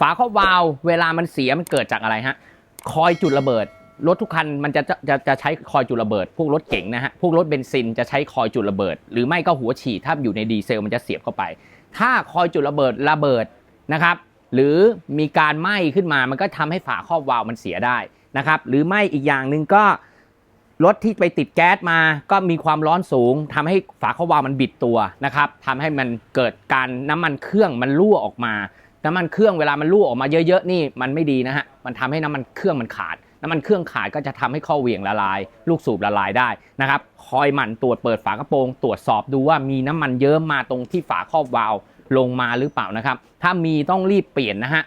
ฝาครอบวาล์วเวลามันเสียมันเกิดจากอะไรฮะคอยจุดระเบิดรถทุกคันมันจะจะจะจะใช้คอยจุดระเบิด พวกรถเก๋งนะฮะพวกรถเบนซินจะใช้คอยจุดระเบิด หรือไม่ก็หัวฉีดถ้าอยู่ในดีเซลมันจะเสียบเข้าไป ถ้าคอยจุดระเบิดระเบิดนะครับ หรือมีการไหม้ขึ้นมามันก็ทำให้ฝาครอบวาล์วมันเสียได้นะครับ หรือไม่อีกอย่างหนึ่งก็รถที่ไปติดแก๊สมาก็มีความร้อนสูงทำให้ฝาครอบวาล์วมันบิดตัวนะครับทำให้มันเกิดการน้ำมันเครื่องมันรั่วออกมา น้ำมันเครื่องเวลามันรั่วออกมาเยอะๆนี่มันไม่ดีนะฮะมันทำให้น้ำมันเครื่องมันขาด น้ำมันเครื่องขาดก็จะทำให้ข้อเหวี่ยงละลาย ลูกสูบละลายได้นะครับคอยหมั่นตรวจเปิดฝากระโปรง ตรวจสอบดูว่ามีน้ำมันเยิ้มมาตรงที่ฝาครอบวาล์วลงมาหรือเปล่านะครับ ถ้ามีต้องรีบเปลี่ยนนะฮะ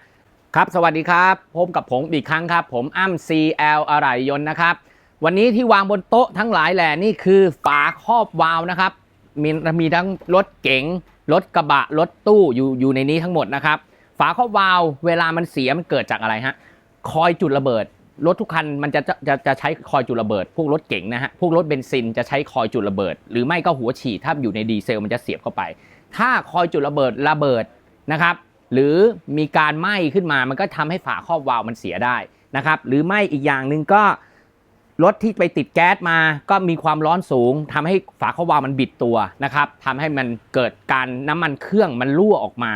ครับ สวัสดีครับพบกับผมอีกครั้งครับ ผมอ้ำ CL อะไหล่ยนนะครับ วันนี้ที่วางบนโต๊ะทั้งหลายแหล่นี่คือฝาครอบวาล์วนะครับมีมีทั้งรถเก๋งรถกระบะรถตู้อยู่อยู่ในนี้ทั้งหมดนะครับ ฝาครอบวาล์วเวลามันเสียมันเกิดจากอะไรฮะคอยจุดระเบิด รถทุกคันมันจะจะจะจะใช้คอยจุดระเบิด พวกรถเก๋งนะฮะพวกรถเบนซินจะใช้คอยจุดระเบิด หรือไม่ก็หัวฉีดถ้าอยู่ในดีเซลมันจะเสียบเข้าไป ถ้าคอยจุดระเบิดระเบิดนะครับหรือมีการไหม้ขึ้นมามันก็ทำให้ฝาครอบวาล์วมันเสียได้นะครับหรือไม่อีกอย่างหนึ่งก็รถที่ไปติดแก๊สมาก็มีความร้อนสูงทำให้ฝาครอบวาล์วมันบิดตัวนะครับทำให้มันเกิดการน้ำมันเครื่องมันรั่วออกมา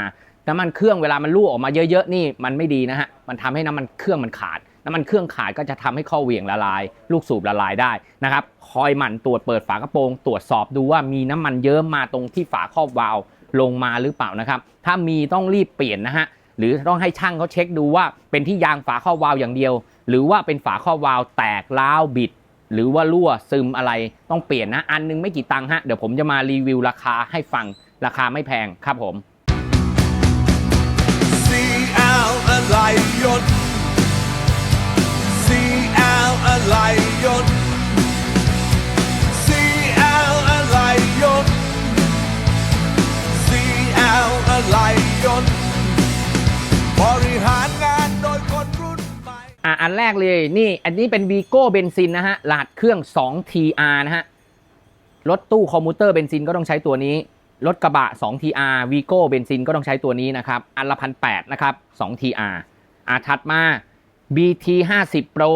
น้ำมันเครื่องเวลามันรั่วออกมาเยอะๆนี่มันไม่ดีนะฮะมันทำให้น้ำมันเครื่องมันขาด น้ำมันเครื่องขาดก็จะทำให้ข้อเหวี่ยงละลาย ลูกสูบละลายได้นะครับคอยหมั่นตรวจเปิดฝากระโปรง ตรวจสอบดูว่ามีน้ำมันเยิ้มมาตรงที่ฝาครอบวาล์วลงมาหรือเปล่านะครับ ถ้ามีต้องรีบเปลี่ยนนะฮะหรือต้องให้ช่างเขาเช็คดูว่าเป็นที่ยางฝาครอบวาล์วอย่างเดียว หรือว่าเป็นฝาครอบวาล์วแตกร้าวบิดหรือว่ารั่วซึมอะไรต้องเปลี่ยนนะ อันนึงไม่กี่ตังค์ฮะ เดี๋ยวผมจะมารีวิวราคาให้ฟังราคาไม่แพงครับผม อะไรยนต์ CL อะไรยนต์ CL อะไรยนต์ CL อะไรยนต์บริหารงานโดยคนรุ่นใหม่อะอันแรกเลยนี่อันนี้เป็นวีโก้เบนซินนะฮะรหัสเครื่อง 2TR นะฮะรถตู้คอมมูเตอร์เบนซินก็ต้องใช้ตัวนี้ รถกระบะ 2TR วีโก้เบนซินก็ต้องใช้ตัวนี้นะครับ อันละพันแนะครับ 2TR อะถัดมา BT 50 Pro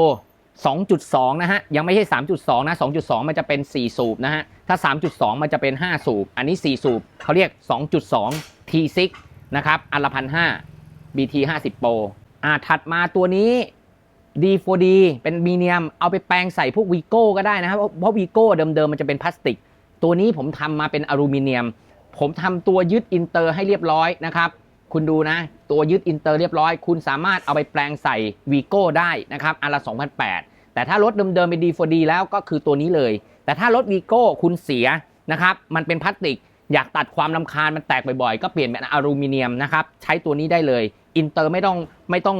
2.2 นะฮะ ยังไม่ใช่ 3.2 นะ 2.2 มันจะเป็น 4 สูบนะฮะ ถ้า 3.2 มันจะเป็น 5 สูบ อันนี้ 4 สูบเขาเรียก 2.2 T6 นะครับ อันละพันห้า BT 50 Pro อะถัดมาตัวนี้ D4D เป็นมีเนียม เอาไปแปลงใส่พวกวีโก้ก็ได้นะครับ เพราะเพราะวีโก้เดิมๆ มันจะเป็นพลาสติก ตัวนี้ผมทำมาเป็นอลูมิเนียม ผมทำตัวยึดอินเตอร์ให้เรียบร้อยนะครับ คุณดูนะ ตัวยึดอินเตอร์เรียบร้อย คุณสามารถเอาไปแปลงใส่วีโก้ได้นะครับอันละ2,008แต่ถ้ารถเดิมๆเป็น D4D แล้วก็คือตัวนี้เลย แต่ถ้ารถวีโก้คุณเสียนะครับ มันเป็นพลาสติก อยากตัดความลำคาญมันแตกบ่อยๆ ก็เปลี่ยนเป็นอลูมิเนียมนะครับ ใช้ตัวนี้ได้เลย อินเตอร์ไม่ต้องไม่ต้อง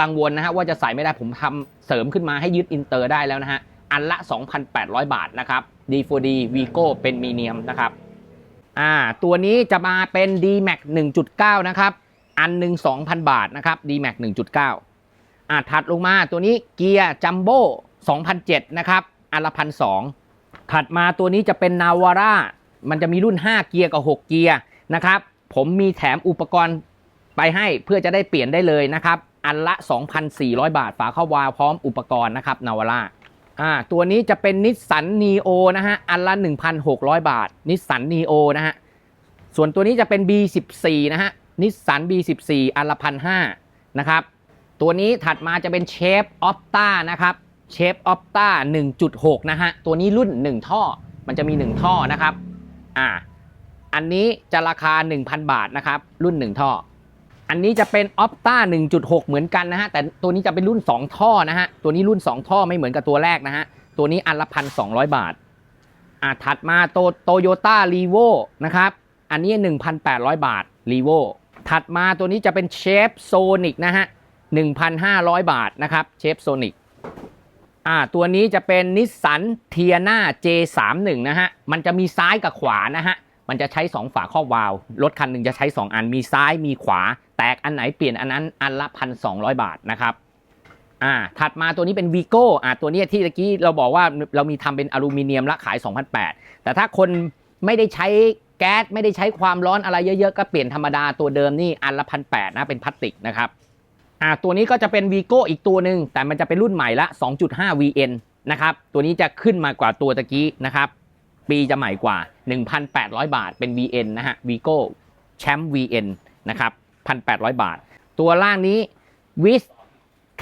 กังวลนะฮะว่าจะใส่ไม่ได้ผมทำเสริมขึ้นมาให้ยึดอินเตอร์ได้แล้วนะฮะอันละ 2,800 บาทนะครับ D4D Vigo เป็นมีเนียมนะครับ อ่าตัวนี้จะมาเป็น DMAX 1.9 นะครับ อันหนึ่ง2,000 บาทนะครับ DMAX 1.9 อ่าถัดลงมาตัวนี้เกียร์จัมโบ้2007 นะครับ อันละพันสถัดมาตัวนี้จะเป็นนาวาร่ามันจะมีรุ่น 5 เกียร์กับ 6 เกียร์นะครับ ผมมีแถมอุปกรณ์ไปให้เพื่อจะได้เปลี่ยนได้เลยนะครับ อันละ 2,400 บาท ฝาเข้าวาล์พร้อมอุปกรณ์นะครับนาวาร่า อ่าตัวนี้จะเป็นนิสสันนีโอนะฮะ อันละ 1,600 บาท นิสสันนีโอนะฮะ ส่วนตัวนี้จะเป็น B14 นะฮะ นิสสัน B14 อันละพันห้านะครับ ตัวนี้ถัดมาจะเป็นเชฟออฟต้านะครับ เชฟออฟต้า1.6 นะฮะ ตัวนี้รุ่น 1 ท่อ มันจะมี 1 ท่อนะครับ อ่า อันนี้จะราคา 1,000 บาทนะครับ รุ่น 1 ท่อ อันนี้จะเป็นออฟต้า1.6 เหมือนกันนะฮะ แต่ตัวนี้จะเป็นรุ่น 2 ท่อนะฮะ ตัวนี้รุ่น 2 ท่อไม่เหมือนกับตัวแรกนะฮะ ตัวนี้อันละพันสองบาท อ่าถัดมาโตโตโยต้ารีโวนะครับ อันนี้ 1,800 บาทรีโวถัดมาตัวนี้จะเป็นเชฟโซนิกนะฮะ 1,500 บาทนะครับเชฟโซนิกอ่าตัวนี้จะเป็นนิสสันเทียนา J31 นะฮะ มันจะมีซ้ายกับขวานะฮะ มันจะใช้2ฝาครอบวาล์วรถคันหนึ่งจะใช้ 2 อันมีซ้ายมีขวา แตกอันไหนเปลี่ยนอันนั้นอันละ 1,200 บาทนะครับอ่าถัดมาตัวนี้เป็นวีโก้อ่าตัวนี้ที่ตะกี้เราบอกว่าเรามีทำเป็นอลูมิเนียมและขาย 2,008แต่ถ้าคนไม่ได้ใช้แก๊สไม่ได้ใช้ความร้อนอะไรเยอะๆ ก็เปลี่ยนธรรมดาตัวเดิมนี่อันละพันแนะเป็นพลาสติกนะครับอ่าตัวนี้ก็จะเป็น Vigo อีกตัวหนึ่งแต่มันจะเป็นรุ่นใหม่ละ 2.5 VN นะครับตัวนี้จะขึ้นมากว่าตัวตะกี้นะครับ ปีจะใหม่กว่า 1,800 บาทเป็น VN นะฮะ Vigo แชมป์ VN นะครับ 1,800 บาท ตัวล่างนี้ Wiz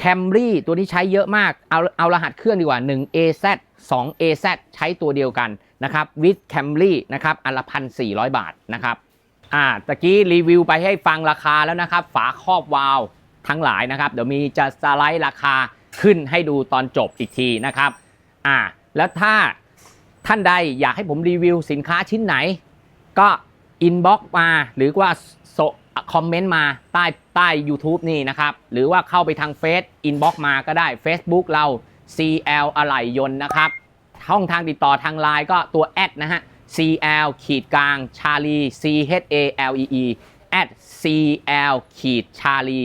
Camry ตัวนี้ใช้เยอะมาก เอาเอารหัสเครื่องดีกว่า 1 AZ 2 AZ ใช้ตัวเดียวกันนะครับ Wiz Camry นะครับอันละพันสี่บาทนะครับอ่าตะกี้รีวิวไปให้ฟังราคาแล้วนะครับ ฝาครอบวาล์วทั้งหลายนะครับ เดี๋ยวมีจะสไลด์ราคาขึ้นให้ดูตอนจบอีกทีนะครับอ่าแล้วถ้า ท่านใดอยากให้ผมรีวิวสินค้าชิ้นไหน ก็อินบ็อกมาหรือว่าโซคอมเมนต์มาใต้ใต้ YouTube นี่นะครับ หรือว่าเข้าไปทางเฟซอินบ็อกมาก็ได้ Facebook เรา CL อะไหล่ยนต์นะครับช่องทางติดต่อทางไลน์ก็ตัวแอดนะฮะ CL ขีดกลางชาลี C H A L E E at CL ขีดชาลี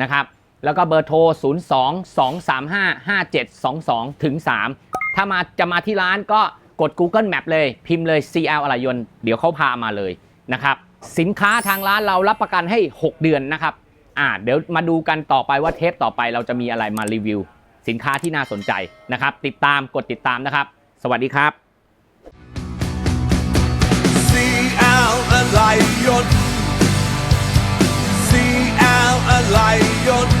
นะครับ แล้วก็เบอร์โทร 0 2 2 3 5 5 7 2 2 ถึง 3 ถ้ามาจะมาที่ร้านก็ กด Google Map เลยพิมพ์เลย CL อะไล่ยนเดี๋ยวเขาพามาเลยนะครับสินค้าทางร้านเรารับประกันให้ 6 เดือนนะครับอ่าเดี๋ยวมาดูกันต่อไปว่าเทปต่อไปเราจะมีอะไรมารีวิว สินค้าที่น่าสนใจนะครับ ติดตามกดติดตามนะครับ สวัสดีครับ CL อะไรยน CL อะไรยน